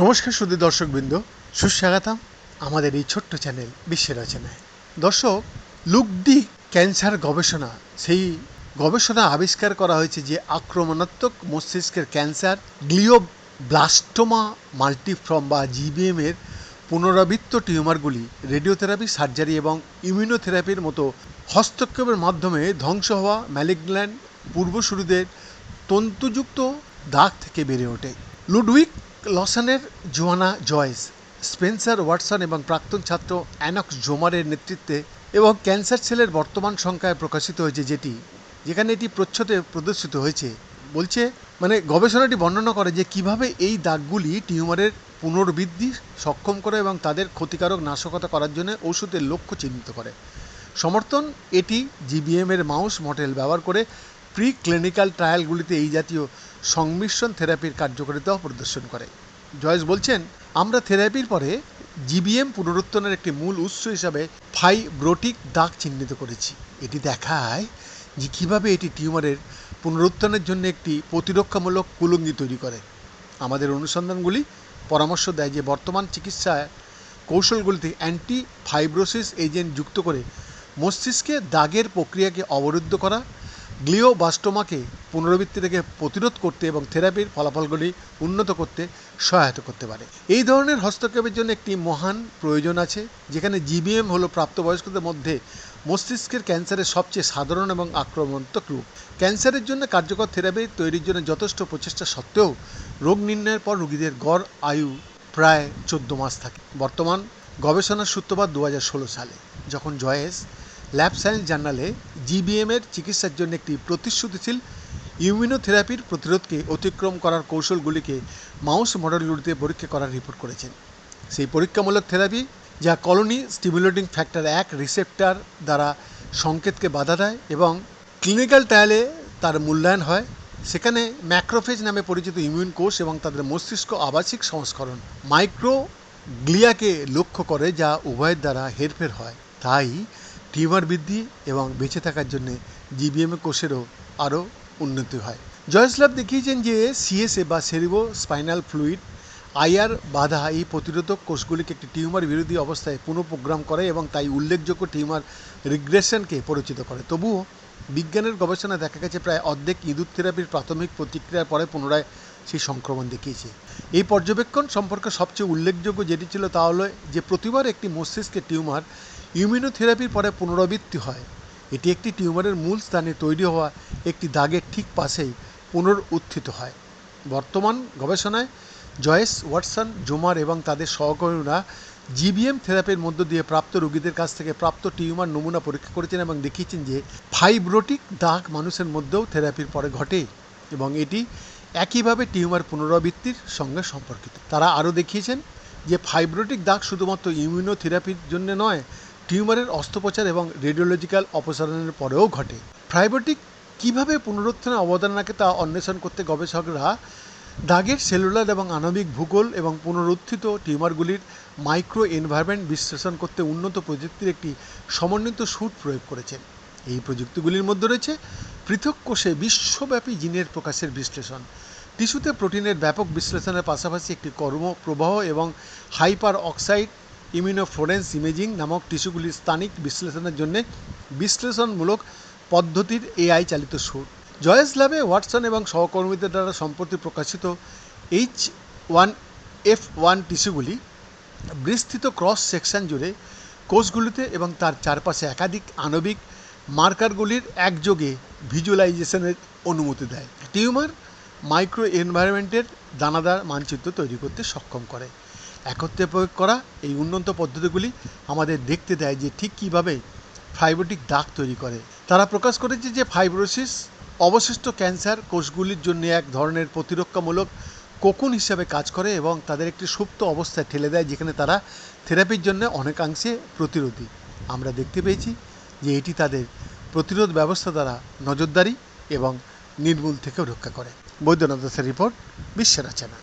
নমস্কার সুদী দর্শকবৃন্দ, সুস্বাগতম আমাদের এই ছোট্ট চ্যানেল বিশ্বের রচনায়। দর্শক লুকডি ক্যান্সার গবেষণা, সেই গবেষণা আবিষ্কার করা হয়েছে যে আক্রমণাত্মক মস্তিষ্কের ক্যান্সার গ্লিও ব্লাস্টোমা মাল্টিফ্রম বা জিবিএম এর পুনরাবৃত্ত টিউমারগুলি রেডিওথেরাপি, সার্জারি এবং ইমিউনোথেরাপির মতো হস্তক্ষেপের মাধ্যমে ধ্বংস হওয়া, ম্যালিগল্যান্ড পূর্বসূরিদের তন্তুযুক্ত দাগ থেকে বেড়ে ওঠে। লুডউইক লসনের জোয়ানা জয়েস, স্পেন্সার ওয়াটসন এবং প্রাক্তন ছাত্র অ্যানক্স জোমারের নেতৃত্বে এবং ক্যান্সার সেলের বর্তমান সংখ্যায় প্রকাশিত হয়েছে যেটি, যেখানে এটি প্রচ্ছদে প্রদর্শিত হয়েছে। বলছে মানে গবেষণাটি বর্ণনা করে যে কীভাবে এই দাগগুলি টিউমারের পুনর্বৃদ্ধি সক্ষম করে এবং তাদের ক্ষতিকারক নাশকতা করার জন্য ওষুধের লক্ষ্য চিহ্নিত করে। সমর্থন, এটি জিবিএমের মাউস মডেল ব্যবহার করে প্রি ক্লিনিক্যাল ট্রায়ালগুলিতে এই জাতীয় সংমিশ্রণ থেরাপির কার্যকারিতাও প্রদর্শন করে। জয়েস বলছেন, আমরা থেরাপির পরে জিবিএম পুনরুত্থানের একটি মূল উৎস হিসাবে ফাইব্রোটিক দাগ চিহ্নিত করেছি। এটি দেখায় যে কীভাবে এটি টিউমারের পুনরুত্থানের জন্য একটি প্রতিরক্ষামূলক কুলঙ্গি তৈরি করে। আমাদের অনুসন্ধানগুলি পরামর্শ দেয় যে বর্তমান চিকিৎসায় কৌশলগুলিতে অ্যান্টি ফাইব্রোসিস এজেন্ট যুক্ত করে মস্তিষ্কে দাগের প্রক্রিয়াকে অবরুদ্ধ করা গ্লিওবাস্টোমাকে পুনরাবৃত্তি থেকে প্রতিরোধ করতে এবং থেরাপির ফলাফলগুলি উন্নত করতে সহায়তা করতে পারে। এই ধরনের হস্তক্ষেপের জন্য একটি মহান প্রয়োজন আছে, যেখানে জিবিএম হলো প্রাপ্তবয়স্কদের মধ্যে মস্তিষ্কের ক্যান্সারের সবচেয়ে সাধারণ এবং আক্রমণাত্মক রূপ ক্যান্সারের জন্য কার্যকর থেরাপি তৈরির জন্য যথেষ্ট প্রচেষ্টা সত্ত্বেও রোগ নির্ণয়ের পর রোগীদের গড় আয়ু প্রায় চোদ্দ মাস থাকে। বর্তমান গবেষণার সূত্রপাত দু হাজার ষোলো সালে, যখন জয়েস ল্যাব সায়েন্স জার্নালে জিবিএম এর চিকিৎসার জন্য একটি প্রতিশ্রুতিশীল ইমিউনোথেরাপির প্রতিরোধকে অতিক্রম করার কৌশলগুলিকে মাউস মডেলগুলিতে পরীক্ষা করার রিপোর্ট করেছেন। সেই পরীক্ষামূলক থেরাপি, যা কলোনি স্টিমুলেটিং ফ্যাক্টর এক রিসেপ্টার দ্বারা সংকেতকে বাধা দেয় এবং ক্লিনিক্যাল ট্রায়ালে তার মূল্যায়ন হয়, সেখানে ম্যাক্রোফেজ নামে পরিচিত ইমিউন কোষ এবং তাদের মস্তিষ্ক আবাসিক সংস্করণ মাইক্রো গ্লিয়াকে লক্ষ্য করে যা উভয়ের দ্বারা হেরফের হয়। তাই টিউমার বৃদ্ধি এবং বেঁচে থাকার জন্য জিবিএম কোষেরও আরও উন্নতি হয়। জয়সলাভ দেখিয়েছেন যে সিএসএ বা সেরিবো স্পাইনাল ফ্লুইড, আইআর বাধা এই প্রতিরোধক কোষগুলিকে একটি টিউমার বিরোধী অবস্থায় পুনঃপ্রোগ্রাম করে এবং তাই উল্লেখযোগ্য টিউমার রিগ্রেশনকে পরিচিত করে। তবুও বিজ্ঞানের গবেষণা দেখা গেছে প্রায় অর্ধেক ইঁদুর থেরাপির প্রাথমিক প্রতিক্রিয়ার পরে পুনরায় সেই সংক্রমণ দেখিয়েছে। এই পর্যবেক্ষণ সম্পর্কে সবচেয়ে উল্লেখযোগ্য যেটি ছিল তা হলো যে প্রতিবার একটি মস্তিষ্কের টিউমার ইমিউনোথেরাপির পরে পুনরাবৃত্তি হয়। এটি একটি টিউমারের মূল স্থানে তৈরি হওয়া একটি দাগের ঠিক পাশেই পুনরুত্থিত হয়। বর্তমান গবেষণায় জয়েস ওয়াটসন, জোমার এবং তাদের সহকর্মীরা জিবিএম থেরাপির মধ্য দিয়ে প্রাপ্ত রোগীদের কাছ থেকে প্রাপ্ত টিউমার নমুনা পরীক্ষা করেছেন এবং দেখিয়েছেন যে ফাইব্রোটিক দাগ মানুষের মধ্যেও থেরাপির পরে ঘটে এবং এটি একইভাবে টিউমার পুনরাবৃত্তির সঙ্গে সম্পর্কিত। তারা আরও দেখিয়েছেন যে ফাইব্রোটিক দাগ শুধুমাত্র ইমিউনোথেরাপির জন্য নয় টিউমারের অস্ত্রোপচার এবং রেডিওলজিক্যাল অপসারণের পরেও ঘটে। ফাইব্রোটিক কীভাবে পুনরুত্থানে অবদান রাখে তা অন্বেষণ করতে গবেষকরা দাগের সেলুলার এবং আণবিক ভূগোল এবং পুনরুত্থিত টিউমারগুলির মাইক্রো এনভায়রনমেন্ট বিশ্লেষণ করতে উন্নত প্রযুক্তির একটি সমন্বিত স্যুট প্রয়োগ করেছেন। এই প্রযুক্তিগুলির মধ্যে রয়েছে পৃথক কোষে বিশ্বব্যাপী জিনের প্রকাশের বিশ্লেষণ, টিস্যুতে প্রোটিনের ব্যাপক বিশ্লেষণের পাশাপাশি একটি কর্মপ্রবাহ এবং হাইপার অক্সাইড ইমিউনোফ্লোরেন্স ইমেজিং নামক টিস্যুগুলির স্থানিক বিশ্লেষণের জন্য বিশ্লেষণমূলক পদ্ধতির এআই চালিত সুর। জয়েস ল্যাবে ওয়াটসন এবং সহকর্মীদের দ্বারা সম্প্রতি প্রকাশিত এইচ ওয়ান এফ ওয়ান টিস্যুগুলি বিস্তৃত ক্রস সেকশন জুড়ে কোষগুলিতে এবং তার চারপাশে একাধিক আণবিক মার্কারগুলির একযোগে ভিজুয়ালাইজেশনের অনুমতি দেয়। টিউমার মাইক্রো এনভায়রনমেন্টের দানাদার মানচিত্র তৈরি করতে সক্ষম করে। একত্রে প্রয়োগ করা এই উন্নত পদ্ধতিগুলি আমাদের দেখতে দেয় যে ঠিক কীভাবে ফাইব্রোটিক দাগ তৈরি করে। তারা প্রকাশ করেছে যে ফাইব্রোসিস অবশিষ্ট ক্যান্সার কোষগুলির জন্য এক ধরনের প্রতিরক্ষামূলক কোকুন হিসাবে কাজ করে এবং তাদের একটি সুপ্ত অবস্থায় ঠেলে দেয়, যেখানে তারা থেরাপির জন্য অনেকাংশে প্রতিরোধী। আমরা দেখতে পেয়েছি যে এটি তাদের প্রতিরোধ ব্যবস্থা দ্বারা নজরদারি এবং নির্মূল থেকেও রক্ষা করে। বৈদ্যনাথ দাসের রিপোর্ট বিশ্বের রচনা।